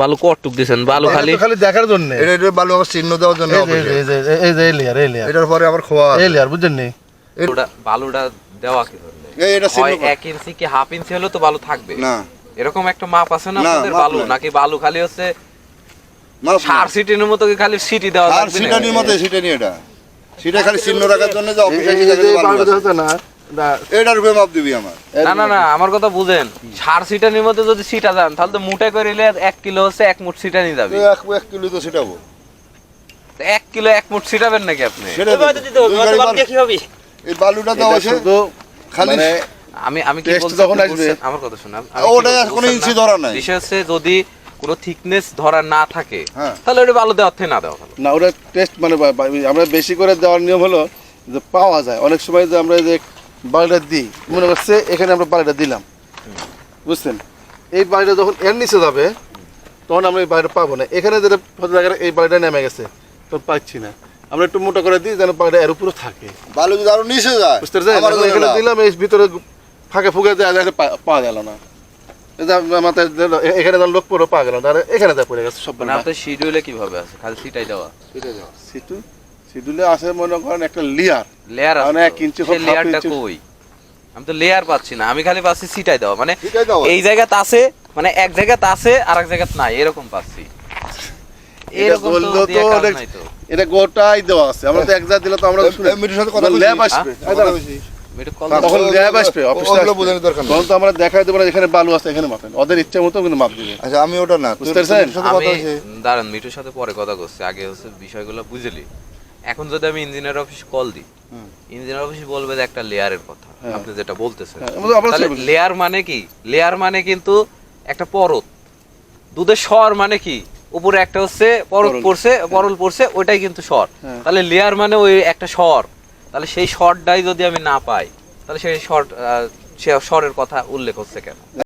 বালু কটুক দিছেন বালু খালি খালি দেখার জন্য এটা এটা বালু আমার চিহ্ন দেওয়ার জন্য এই যে। এই যে এই লেয়ার এই লেয়ার এটার পরে আবার খোয়া। এই লেয়ার বুঝছেন নি বালুটা বালুটা দেওয়া কি ধরলে এই এটা চিহ্ন হয় করা। এক ইঞ্চি কি হাফ ইঞ্চি হলে তো বালু থাকবে না এরকম একটা মাপ আছে না না, আপনাদের বালু নাকি বালু খালি হচ্ছে না। সার সিটির মতো কি খালি সিটি দেওয়া লাগবে নাকি? সিটানির মতো সিটানি এটা সিটা খালি চিহ্ন রাখার জন্য যে অফিসে যে বালু আছে। না এটার উপরে মাপ দিবি আমার। না না না আমার কথা বুঝেন। সার সিটানির মধ্যে যদি সিটা যান তাহলে তো মুটে করে নিলে এক কিলো হচ্ছে এক মুঠ সিটানি যাবে। এক এক কিলো তো সেটাবো এক কিলো এক মুঠ সিটাবেন নাকি আপনি? সেটা তো- দুই গাড়ি বালু- এই বালুটা এটা শুধু খালি মানে আমি আমি কি বলছি যখন আসবে- আমার কথা শুনুন আমি- আমি ও, কি ওটা কোনো ইঞ্চি ধরা নাই। বিষয় হচ্ছে যদি কোনো থিকনেস ধরা না থাকে হ্যাঁ। তাহলে ওটা বালু দেওয়ার থেকে না দেওয়া ভালো। না ওটা টেস্ট মানে আমরা বেশি করে দেওয়ার নিয়ম হলো যে পাওয়া যায়। অনেক সময় যে আমরা যে বালিটা দিই। মনে করছে এখানে আমরা বালিটা দিলাম। বুঝছেন? এই বালিটা যখন এর নিচে যাবে তখন আমরা এই বালিটা পাবো না। এখানে যেটা এই বাড়িটা নেমে গেছে। তখন পাচ্ছি না। আমরা একটু মোটা করে দিই যেন বাড়িটা এর উপরে থাকে। বালু যদি আরও নিচে যায় বুঝতে পারছেন? এখন দিলাম এই ভিতরে ফাঁকে ফুঁকে যায় পা- পাওয়া গেল না। মাথায় এখানে যখন লোক পড়ে পাওয়া গেল না। আর এখানে যা পড়ে গেছে সব মানে আপনার শিডিউলে কীভাবে আছে? খালি সিটাই দেওয়া? সিটু আছে মনে করেন একটা লিয়ার। লেয়ার মানে সেই লেয়ারটা কই? আমি তো লেয়ার পাচ্ছি না আমি খালি পাচ্ছি দেওয়া। মানে এই জায়গাতে আছে মানে এক জায়গাতে আছে আর এক জায়গাতে নাই এরকম পাচ্ছি। এরকম তো এটা গোটাই দেওয়া আছে আমরা তো এক জাত দিলে তো আমরা সাথে কথা? ল্যাব আসবে। হ্যাঁ? হ্যাঁ, দাও। তখন ল্যাব আসবে অফিসে বোঝানোর দরকার তখন তো আমরা দেখাই দেবো না এখানে বালু আছে এখানে মাপেন। ওদের ইচ্ছা মতো কিন্তু মাপ দিবে। আচ্ছা আমি ওটা না বুঝতে পারছেন? দাঁড়ান মিঠুর সাথে পরে কথা করছি আগে হচ্ছে বিষয়গুলো বুঝলি। এখন যদি আমি ইঞ্জিনিয়ার অফিস কল দিই ইঞ্জিনিয়ার অফিস বলবে যে একটা লেয়ারের কথা হ্যাঁ। আপনি যেটা বলতেছেন। হ্যাঁ, লেয়ার মানে কি? লেয়ার মানে কিন্তু একটা পরত। দুধের স্বর মানে কি? উপরে একটা হচ্ছে পরত পড়ছে পরল পড়ছে ওইটাই কিন্তু স্বর। হ্যাঁ। তাহলে লেয়ার মানে ওই একটা স্বর। তাহলে সেই স্বরটাই যদি আমি না পাই তাহলে সেই স্বর সে স্বরের কথা উল্লেখ হচ্ছে কেন?